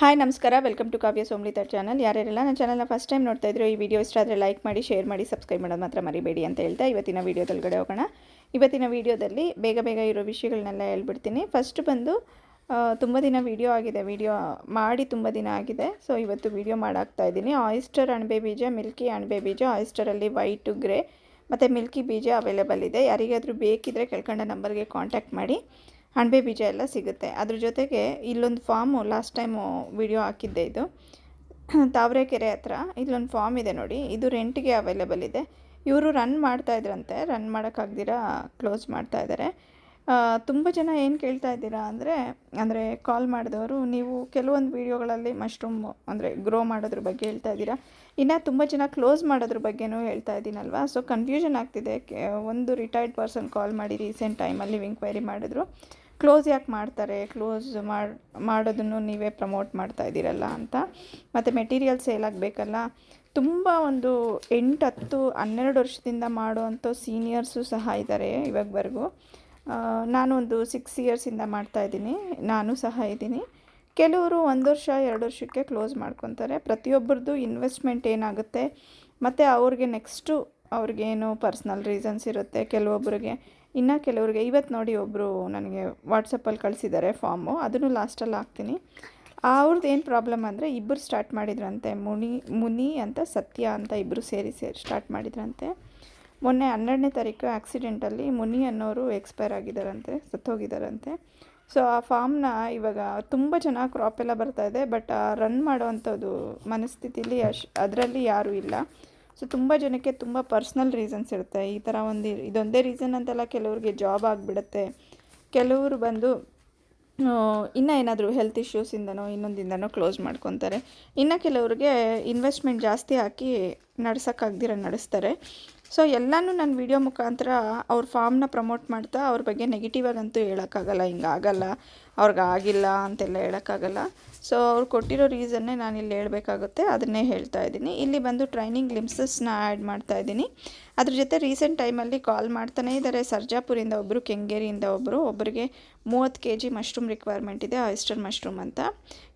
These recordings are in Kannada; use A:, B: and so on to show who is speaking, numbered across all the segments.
A: ಹಾಯ್, ನಮಸ್ಕಾರ. Welcome to Kavya Somlita channel ಯಾರ್ಯಾರೆಲ್ಲ ನನ್ನ ಚಾನಲ್ನ ಫಸ್ಟ್ ಟೈಮ್ ನೋಡ್ತಾ ಇದ್ರು, ಈ ವಿಡಿಯೋ ಇಷ್ಟ ಆದರೆ ಲೈಕ್ ಮಾಡಿ ಶೇರ್ ಮಾಡಿ ಸಬ್ಸ್ಕ್ರೈಬ್ ಮಾಡೋದು ಮಾತ್ರ ಮರಿಬೇಡಿ ಅಂತ ಹೇಳ್ತಾ ಇವತ್ತಿನ ವೀಡಿಯೋದೊಳಗಡೆ ಹೋಗೋಣ. ಇವತ್ತಿನ ವೀಡಿಯೋದಲ್ಲಿ ಬೇಗ ಬೇಗ ಇರೋ ವಿಷಯಗಳನ್ನೆಲ್ಲ ಹೇಳ್ಬಿಡ್ತೀನಿ. ಫಸ್ಟ್ ಬಂದು ತುಂಬ ದಿನ ವೀಡಿಯೋ ಆಗಿದೆ. ವಿಡಿಯೋ ಮಾಡಿ ತುಂಬ ದಿನ ಆಗಿದೆ. ಸೊ ಇವತ್ತು ವಿಡಿಯೋ ಮಾಡಾಕ್ತಾ ಇದ್ದೀನಿ. ಆಯಿಸ್ಟರ್ ಅಣಬೆ ಬೀಜ ಮಿಲ್ಕಿ ಅಣಬೆ ಬೀಜ ಆಯಿಸ್ಟರಲ್ಲಿ ವೈಟು ಗ್ರೇ ಮತ್ತು ಮಿಲ್ಕಿ ಬೀಜ ಅವೈಲೇಬಲ್ ಇದೆ. ಯಾರಿಗಾದರೂ ಬೇಕಿದ್ದರೆ ಕೆಳ್ಕೊಂಡ ನಂಬರ್ಗೆ ಕಾಂಟ್ಯಾಕ್ಟ್ ಮಾಡಿ. ಅಣಬೆ ಬೀಜ ಎಲ್ಲ ಸಿಗುತ್ತೆ. ಅದ್ರ ಜೊತೆಗೆ ಇಲ್ಲೊಂದು ಫಾರ್ಮು, ಲಾಸ್ಟ್ ಟೈಮು ವಿಡಿಯೋ ಹಾಕಿದ್ದೆ ಇದು. ತಾವರೆಕೆರೆ ಹತ್ರ ಇಲ್ಲೊಂದು ಫಾರ್ಮ್ ಇದೆ ನೋಡಿ. ಇದು ರೆಂಟ್ಗೆ ಅವೈಲೇಬಲ್ ಇದೆ. ಇವರು ರನ್ ಮಾಡ್ತಾ ಇದ್ರಂತೆ. ರನ್ ಮಾಡೋಕ್ಕಾಗ್ದಿರ ಕ್ಲೋಸ್ ಮಾಡ್ತಾ ಇದ್ದಾರೆ ತುಂಬ ಜನ ಏನು ಕೇಳ್ತಾ ಇದ್ದೀರಾ ಅಂದರೆ ಅಂದರೆ ಕಾಲ್ ಮಾಡಿದವರು, ನೀವು ಕೆಲವೊಂದು ವೀಡಿಯೋಗಳಲ್ಲಿ ಮಶ್ರೂಮ್, ಅಂದರೆ ಗ್ರೋ ಮಾಡೋದ್ರ ಬಗ್ಗೆ ಹೇಳ್ತಾ ಇದ್ದೀರಾ. ಇನ್ನು ತುಂಬ ಜನ ಕ್ಲೋಸ್ ಮಾಡೋದ್ರ ಬಗ್ಗೆನೂ ಹೇಳ್ತಾ ಇದ್ದೀನಲ್ವಾ? ಸೊ ಕನ್ಫ್ಯೂಷನ್ ಆಗ್ತಿದೆ. ಒಂದು ರಿಟೈರ್ಡ್ ಪರ್ಸನ್ ಕಾಲ್ ಮಾಡಿ ರೀಸೆಂಟ್ ಟೈಮಲ್ಲಿ ಇಂಕ್ವೈರಿ ಮಾಡಿದ್ರು. ಕ್ಲೋಸ್ ಯಾಕೆ ಮಾಡ್ತಾರೆ? ಕ್ಲೋಸ್ ಮಾಡಿ, ಮಾಡೋದನ್ನು ನೀವೇ ಪ್ರಮೋಟ್ ಮಾಡ್ತಾ ಇದ್ದೀರಲ್ಲ ಅಂತ. ಮತ್ತು ಮೆಟೀರಿಯಲ್ ಸೇಲ್ ಆಗಬೇಕಲ್ಲ? ತುಂಬ ಒಂದು ಎಂಟು ಹತ್ತು ಹನ್ನೆರಡು ವರ್ಷದಿಂದ ಮಾಡುವಂಥ ಸೀನಿಯರ್ಸು ಸಹ ಇದ್ದಾರೆ ಇವಾಗವರೆಗೂ. ನಾನು ಒಂದು ಸಿಕ್ಸ್ ಇಯರ್ಸಿಂದ ಮಾಡ್ತಾ ಇದ್ದೀನಿ. ನಾನು ಸಹ ಇದ್ದೀನಿ. ಕೆಲವರು ಒಂದು ವರ್ಷ, ಎರಡು ವರ್ಷಕ್ಕೆ ಕ್ಲೋಸ್ ಮಾಡ್ಕೊತಾರೆ. ಪ್ರತಿಯೊಬ್ಬರದ್ದು ಇನ್ವೆಸ್ಟ್ಮೆಂಟ್ ಏನಾಗುತ್ತೆ? ಮತ್ತು ಅವ್ರಿಗೆ ನೆಕ್ಸ್ಟು ಅವ್ರಿಗೇನು ಪರ್ಸ್ನಲ್ ರೀಸನ್ಸ್ ಇರುತ್ತೆ? ಕೆಲವೊಬ್ಬರಿಗೆ ಇನ್ನು ಕೆಲವ್ರಿಗೆ ಇವತ್ತು ನೋಡಿ ಒಬ್ಬರು ನನಗೆ ವಾಟ್ಸಪ್ಪಲ್ಲಿ ಕಳಿಸಿದ್ದಾರೆ ಫಾರ್ಮು ಅದನ್ನು ಲಾಸ್ಟಲ್ಲಿ ಹಾಕ್ತೀನಿ. ಅವ್ರದ್ದು ಏನು ಪ್ರಾಬ್ಲಮ್ ಅಂದರೆ ಇಬ್ಬರು ಸ್ಟಾರ್ಟ್ ಮಾಡಿದ್ರಂತೆ. ಮುನಿ ಮುನಿ ಅಂತ ಸತ್ಯ ಅಂತ ಇಬ್ಬರು ಸೇರಿ ಸೇರಿ ಸ್ಟಾರ್ಟ್ ಮಾಡಿದ್ರಂತೆ. ಮೊನ್ನೆ ಹನ್ನೆರಡನೇ ತಾರೀಕು ಆ್ಯಕ್ಸಿಡೆಂಟಲ್ಲಿ ಮುನಿ ಅನ್ನೋರು ಎಕ್ಸ್ಪೈರ್ ಆಗಿದ್ದಾರಂತೆ ಸತ್ತೋಗಿದ್ದಾರಂತೆ ಸೊ ಆ ಫಾರ್ಮ್ನ ಇವಾಗ ತುಂಬ ಚೆನ್ನಾಗಿ ಕ್ರಾಪ್ ಎಲ್ಲ ಬರ್ತಾ ಇದೆ ಬಟ್ ರನ್ ಮಾಡೋವಂಥದ್ದು ಮನಸ್ಥಿತಿಲಿ ಅಶ್, ಅದರಲ್ಲಿ ಯಾರೂ ಇಲ್ಲ. ಸೊ ತುಂಬ ಜನಕ್ಕೆ ತುಂಬ ಪರ್ಸ್ನಲ್ ರೀಸನ್ಸ್ ಇರುತ್ತೆ. ಈ ಥರ ಒಂದು ಇದೊಂದೇ ರೀಸನ್ ಅಂತೆಲ್ಲ ಕೆಲವ್ರಿಗೆ ಜಾಬ್ ಆಗಿಬಿಡುತ್ತೆ. ಕೆಲವರು ಬಂದು ಇನ್ನೂ ಏನಾದರೂ ಹೆಲ್ತ್ ಇಶ್ಯೂಸಿಂದನೋ ಇನ್ನೊಂದಿಂದನೋ ಕ್ಲೋಸ್ ಮಾಡ್ಕೊತಾರೆ. ಇನ್ನು ಕೆಲವ್ರಿಗೆ ಇನ್ವೆಸ್ಟ್ಮೆಂಟ್ ಜಾಸ್ತಿ ಹಾಕಿ ನಡ್ಸೋಕ್ಕಾಗ್ದಿರ ನಡೆಸ್ತಾರೆ. ಸೊ ಎಲ್ಲನೂ ನನ್ನ ವಿಡಿಯೋ ಮುಖಾಂತರ ಅವ್ರ ಫಾರ್ಮ್ನ ಪ್ರಮೋಟ್ ಮಾಡ್ತಾ ಅವ್ರ ಬಗ್ಗೆ ನೆಗೆಟಿವ್ ಆಗಂತೂ ಹೇಳೋಕ್ಕಾಗಲ್ಲ, ಹಿಂಗೆ ಆಗಲ್ಲ. ಅವ್ರಿಗೆ ಆಗಿಲ್ಲ ಅಂತೆಲ್ಲ ಹೇಳೋಕ್ಕಾಗಲ್ಲ. ಸೊ ಅವ್ರು ಕೊಟ್ಟಿರೋ ರೀಸನ್ನೇ ನಾನು ಇಲ್ಲಿ ಹೇಳಬೇಕಾಗುತ್ತೆ. ಅದನ್ನೇ ಹೇಳ್ತಾ ಇದ್ದೀನಿ. ಇಲ್ಲಿ ಬಂದು ಟ್ರೈನಿಂಗ್ ಲಿಮ್ಸಸ್ನ ಆ್ಯಡ್ ಮಾಡ್ತಾ ಇದ್ದೀನಿ. ಅದ್ರ ಜೊತೆ ರೀಸೆಂಟ್ ಟೈಮಲ್ಲಿ ಕಾಲ್ ಮಾಡ್ತಾನೇ ಇದ್ದಾರೆ ಸರ್ಜಾಪುರಿಂದ ಒಬ್ಬರು ಕೆಂಗೇರಿಯಿಂದ ಒಬ್ಬರು ಒಬ್ಬರಿಗೆ ಮೂವತ್ತು ಕೆ ಜಿ ಮಶ್ರೂಮ್ ರಿಕ್ವೈರ್ಮೆಂಟ್ ಇದೆ ಆಯಿಸ್ಟರ್ ಮಶ್ರೂಮ್ ಅಂತ.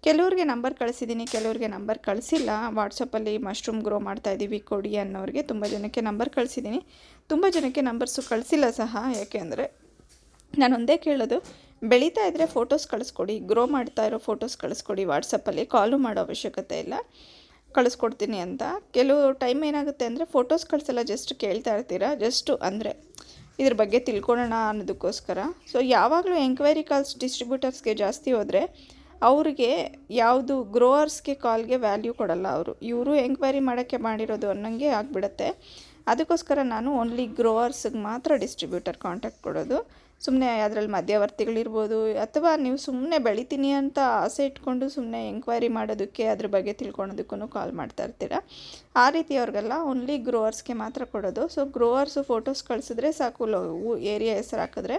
A: ಕೆಲವ್ರಿಗೆ ನಂಬರ್ ಕಳಿಸಿದ್ದೀನಿ. ಕೆಲವ್ರಿಗೆ ನಂಬರ್ ಕಳಿಸಿಲ್ಲ. ವಾಟ್ಸಪ್ಪಲ್ಲಿ ಮಶ್ರೂಮ್ ಗ್ರೋ ಮಾಡ್ತಾ ಇದ್ದೀವಿ ಕೊಡಿ ಅನ್ನೋರಿಗೆ ತುಂಬ ಜನಕ್ಕೆ ನಂಬರ್ ಕಳಿಸಿದ್ದೀನಿ. ತುಂಬ ಜನಕ್ಕೆ ನಂಬರ್ಸು ಕಳಿಸಿಲ್ಲ ಸಹ. ಯಾಕೆ ಅಂದರೆ ನಾನು ಒಂದೇ ಕೇಳೋದು. ಬೆಳೀತಾ ಇದ್ದರೆ ಫೋಟೋಸ್ ಕಳಿಸ್ಕೊಡಿ ಗ್ರೋ ಮಾಡ್ತಾ ಇರೋ ಫೋಟೋಸ್ ಕಳಿಸ್ಕೊಡಿ ವಾಟ್ಸಪ್ಪಲ್ಲಿ ಕಾಲು ಮಾಡೋ ಅವಶ್ಯಕತೆ ಇಲ್ಲ. ಕಳಿಸ್ಕೊಡ್ತೀನಿ ಅಂತ. ಕೆಲವು ಟೈಮ್ ಏನಾಗುತ್ತೆ ಅಂದರೆ ಫೋಟೋಸ್ ಕಳಿಸಲ್ಲ ಜಸ್ಟ್ ಕೇಳ್ತಾ ಇರ್ತೀರಾ? ಜಸ್ಟು ಅಂದರೆ ಇದ್ರ ಬಗ್ಗೆ ತಿಳ್ಕೊಳ್ಳೋಣ ಅನ್ನೋದಕ್ಕೋಸ್ಕರ. ಸೊ ಯಾವಾಗಲೂ ಎಂಕ್ವೈರಿ ಕಾಲ್ಸ್ ಡಿಸ್ಟ್ರಿಬ್ಯೂಟರ್ಸ್ಗೆ ಜಾಸ್ತಿ ಹೋದರೆ ಅವ್ರಿಗೆ ಯಾವುದು ಗ್ರೋವರ್ಸ್ಗೆ ಕಾಲ್ಗೆ ವ್ಯಾಲ್ಯೂ ಕೊಡಲ್ಲ ಅವರು. ಇವರು ಎಂಕ್ವೈರಿ ಮಾಡೋಕ್ಕೆ ಮಾಡಿರೋದು ಅನ್ನೋಂಗೆ ಆಗಿಬಿಡುತ್ತೆ. ಅದಕ್ಕೋಸ್ಕರ ನಾನು ಓನ್ಲಿ ಗ್ರೋವರ್ಸ್ಗೆ ಮಾತ್ರ ಡಿಸ್ಟ್ರಿಬ್ಯೂಟರ್ ಕಾಂಟ್ಯಾಕ್ಟ್ ಕೊಡೋದು. ಸುಮ್ಮನೆ ಅದರಲ್ಲಿ ಮಧ್ಯವರ್ತಿಗಳಿರ್ಬೋದು, ಅಥವಾ ನೀವು ಸುಮ್ಮನೆ ಬೆಳಿತೀನಿ ಅಂತ ಆಸೆ ಇಟ್ಕೊಂಡು ಸುಮ್ಮನೆ ಎಂಕ್ವೈರಿ ಮಾಡೋದಕ್ಕೆ, ಅದ್ರ ಬಗ್ಗೆ ತಿಳ್ಕೊಳೋದಕ್ಕೂ ಕಾಲ್ ಮಾಡ್ತಾ ಇರ್ತೀರ? ಆ ರೀತಿಯವ್ರಿಗೆಲ್ಲ ಓನ್ಲಿ ಗ್ರೋವರ್ಸ್ಗೆ ಮಾತ್ರ ಕೊಡೋದು. ಸೊ ಗ್ರೋವರ್ಸು ಫೋಟೋಸ್ ಕಳಿಸಿದ್ರೆ ಸಾಕು, ಲೋ ಏರಿಯಾ ಹೆಸರು ಹಾಕಿದ್ರೆ.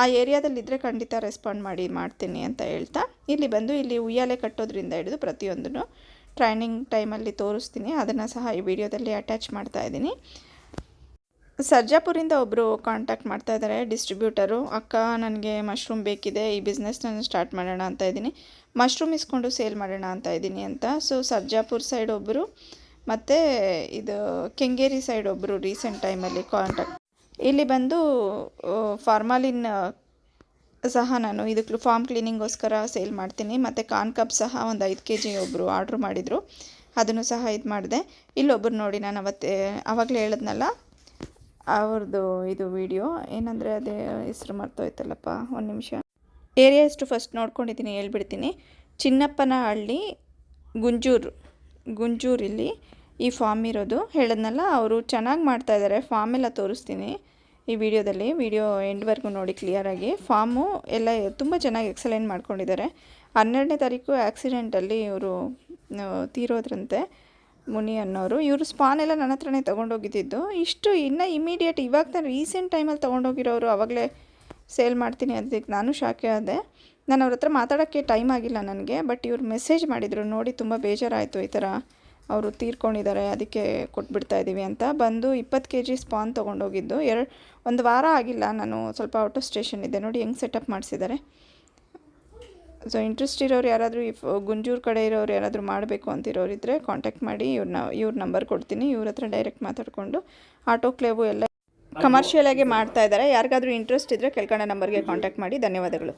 A: ಆ ಏರಿಯಾದಲ್ಲಿದ್ದರೆ ಖಂಡಿತ ರೆಸ್ಪಾಂಡ್ ಮಾಡಿ, ಮಾಡ್ತೀನಿ ಅಂತ ಹೇಳ್ತಾ, ಇಲ್ಲಿ ಬಂದು, ಇಲ್ಲಿ ಉಯ್ಯಾಲೆ ಕಟ್ಟೋದ್ರಿಂದ ಹಿಡಿದು ಪ್ರತಿಯೊಂದನ್ನು ಟ್ರೈನಿಂಗ್ ಟೈಮಲ್ಲಿ ತೋರಿಸ್ತೀನಿ, ಅದನ್ನು ಸಹ ಈ ವಿಡಿಯೋದಲ್ಲಿ ಅಟ್ಯಾಚ್ ಮಾಡ್ತಾ ಇದ್ದೀನಿ. ಸರ್ಜಾಪುರಿಂದ ಒಬ್ಬರು ಕಾಂಟ್ಯಾಕ್ಟ್ ಮಾಡ್ತಾ ಇದ್ದಾರೆ ಡಿಸ್ಟ್ರಿಬ್ಯೂಟರು ಅಕ್ಕ ನನಗೆ ಮಶ್ರೂಮ್ ಬೇಕಿದೆ, ಈ ಬಿಸ್ನೆಸ್ ನಾನು ಸ್ಟಾರ್ಟ್ ಮಾಡೋಣ ಅಂತ ಇದ್ದೀನಿ. ಮಶ್ರೂಮ್ ಇಸ್ಕೊಂಡು ಸೇಲ್ ಮಾಡೋಣ ಅಂತ ಇದ್ದೀನಿ ಅಂತ. ಸೊ ಸರ್ಜಾಪುರ್ ಸೈಡ್ ಒಬ್ಬರು ಮತ್ತು ಇದು ಕೆಂಗೇರಿ ಸೈಡ್ ಒಬ್ಬರು ರೀಸೆಂಟ್ ಟೈಮಲ್ಲಿ ಕಾಂಟ್ಯಾಕ್ಟ್ ಇಲ್ಲಿ ಬಂದು ಫಾರ್ಮಾಲಿನ್ ಸಹ ನಾನು ಇದಕ್ಕೆ ಫಾರ್ಮ್ ಕ್ಲೀನಿಂಗೋಸ್ಕರ ಸೇಲ್ ಮಾಡ್ತೀನಿ. ಮತ್ತು ಕಾನ್ ಕಪ್ ಸಹ ಒಂದು ಐದು ಕೆ ಜಿ ಒಬ್ಬರು ಆರ್ಡ್ರ್ ಮಾಡಿದರು. ಅದನ್ನು ಸಹ ಇದು ಮಾಡಿದೆ. ಇಲ್ಲೊಬ್ಬರು ನೋಡಿ ನಾನು ಅವತ್ತೇ ಆವಾಗಲೇ ಹೇಳಿದ್ನಲ್ಲ, ಅವ್ರದ್ದು ಇದು ವಿಡಿಯೋ. ಏನಂದರೆ ಅದೇ ಹೆಸ್ರು ಮರ್ತೋಯ್ತಲ್ಲಪ್ಪ, ಒಂದು ನಿಮಿಷ. ಏರಿಯಾ ಎಷ್ಟು ಫಸ್ಟ್ ನೋಡ್ಕೊಂಡಿದ್ದೀನಿ, ಹೇಳ್ಬಿಡ್ತೀನಿ. ಚಿನ್ನಪ್ಪನ ಹಳ್ಳಿ, ಗುಂಜೂರು, ಗುಂಜೂರಿಲ್ಲಿ ಈ ಫಾರ್ಮ್ ಇರೋದು. ಹೇಳಿದ್ನಲ್ಲ, ಅವರು ಚೆನ್ನಾಗಿ ಮಾಡ್ತಾಯಿದ್ದಾರೆ ಫಾರ್ಮ್ ಎಲ್ಲ ತೋರಿಸ್ತೀನಿ. ಈ ವಿಡಿಯೋದಲ್ಲಿ ವಿಡಿಯೋ ಎಂಡ್ವರೆಗೂ ನೋಡಿ ಕ್ಲಿಯರಾಗಿ ಫಾರ್ಮು ಎಲ್ಲ ತುಂಬ ಚೆನ್ನಾಗಿ ಎಕ್ಸಲೆಂಟ್ ಮಾಡ್ಕೊಂಡಿದ್ದಾರೆ. ಹನ್ನೆರಡನೇ ತಾರೀಕು ಆ್ಯಕ್ಸಿಡೆಂಟಲ್ಲಿ ಇವರು ತೀರೋದ್ರಂತೆ ಮುನಿ ಅನ್ನೋರು. ಇವರು ಸ್ಪಾನ್ ಎಲ್ಲ ನನ್ನ ಹತ್ರನೇ ತೊಗೊಂಡೋಗಿದ್ದಿದ್ದು ಇಷ್ಟು ಇನ್ನು ಇಮಿಡಿಯೇಟ್ ಇವಾಗ ನಾನು ರೀಸೆಂಟ್ ಟೈಮಲ್ಲಿ ತೊಗೊಂಡೋಗಿರೋರು ಆವಾಗಲೇ ಸೇಲ್ ಮಾಡ್ತೀನಿ ಅದಕ್ಕೆ ನಾನು ಶಾಕೆ ಆದೆ. ನಾನು ಅವ್ರ ಹತ್ರ ಮಾತಾಡೋಕ್ಕೆ ಟೈಮ್ ಆಗಿಲ್ಲ ನನಗೆ ಬಟ್ ಇವರು ಮೆಸೇಜ್ ಮಾಡಿದರು. ನೋಡಿ ತುಂಬ ಬೇಜಾರಾಯಿತು ಈ ಥರ ಅವರು ತೀರ್ಕೊಂಡಿದ್ದಾರೆ, ಅದಕ್ಕೆ ಕೊಟ್ಬಿಡ್ತಾ ಇದ್ದೀವಿ ಅಂತ. ಬಂದು ಇಪ್ಪತ್ತು ಕೆ ಜಿ ಸ್ಪಾನ್ ತೊಗೊಂಡೋಗಿದ್ದು. ಎರಡು, ಒಂದು ವಾರ ಆಗಿಲ್ಲ, ನಾನು ಸ್ವಲ್ಪ ಆಫ್ ಸ್ಟೇಷನ್ ಇದೆ ನೋಡಿ ಹೆಂಗೆ ಸೆಟಪ್ ಮಾಡಿಸಿದ್ದಾರೆ. ಸೊ ಇಂಟ್ರೆಸ್ಟ್ ಇರೋರು ಯಾರಾದರೂ ಇಫ್ ಗುಂಜೂರು ಕಡೆ ಇರೋರು ಯಾರಾದರೂ ಮಾಡಬೇಕು ಅಂತಿರೋರು ಇದ್ದರೆ ಕಾಂಟ್ಯಾಕ್ಟ್ ಮಾಡಿ. ಇವ್ರನ್ನ ಇವ್ರ ನಂಬರ್ ಕೊಡ್ತೀನಿ. ಇವ್ರ ಹತ್ರ ಡೈರೆಕ್ಟ್ ಮಾತಾಡಿಕೊಂಡು ಆಟೋ ಕ್ಲೇವು ಎಲ್ಲ ಕಮರ್ಷಿಯಲ್ ಆಗಿ ಮಾಡ್ತಾ ಇದ್ದಾರೆ. ಯಾರಿಗಾದರೂ ಇಂಟ್ರೆಸ್ಟ್ ಇದ್ದರೆ ಕೆಳಗಡೆ ನಂಬರ್ಗೆ ಕಾಂಟ್ಯಾಕ್ಟ್ ಮಾಡಿ. ಧನ್ಯವಾದಗಳು.